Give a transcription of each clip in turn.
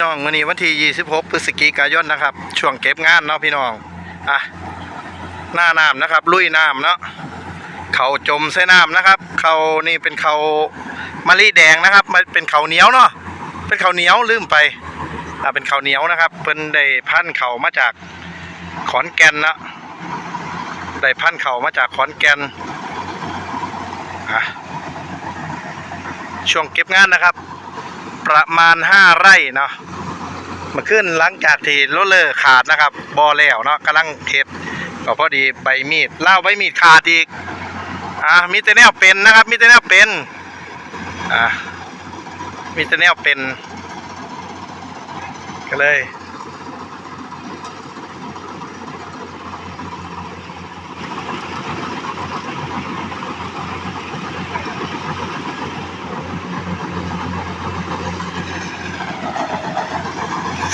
น้องวันนี้วันที่ 26 พฤศจิกายนนะครับ ช่วงเก็บงานเนาะพี่น้อง อะ หน้าน้ำนะครับ ลุยน้ำเนาะ เขาจมใส่น้ำนะครับ เขานี่เป็นเขามะลิแดงนะครับ มันเป็นเขาเหนียวเนาะ เป็นเขาเหนียวลืมไป อะ เป็นเขาเหนียวนะครับเพิ่นได้พันเขามาจากขอนแก่นนะได้พันเขามาจากขอนแก่น อะ ช่วงเก็บงานนะครับ ประมาณ5ไร่เนาะมาขึ้นหลังจากที่โรลเลอร์ขาดนะครับบอแล้วเนาะกำลังเทปก็พอดีใบมีดเล่าใบมีดขาดอีกอะมีแต่แนวเป็นนะครับ มีแต่แนวเป็นอะมีแต่แนวเป็นก็เลย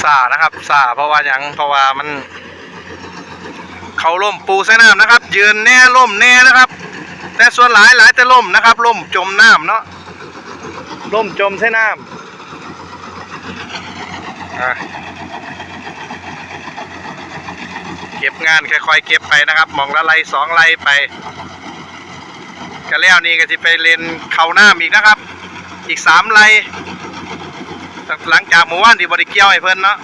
สานะครับสาเพราะว่าหยังเพราะว่ามัน เขาล่มปูใส่น้ำนะครับ ยืนแน่ล่มแน่นะครับ แต่ส่วนหลายหลายแต่ล่มนะครับล่มจมน้ำเนาะล่มจมใส่น้ำเก็บงานค่อยๆเก็บไปนะครับ มองละไรสองไรไปก็แล้วนี่ก็จะไปเลนเขาหน้ำอีกนะครับ อีกสามไร หลังจากหมู่บ้านที่บริเกี่ยวให้เพิ่นเนาะ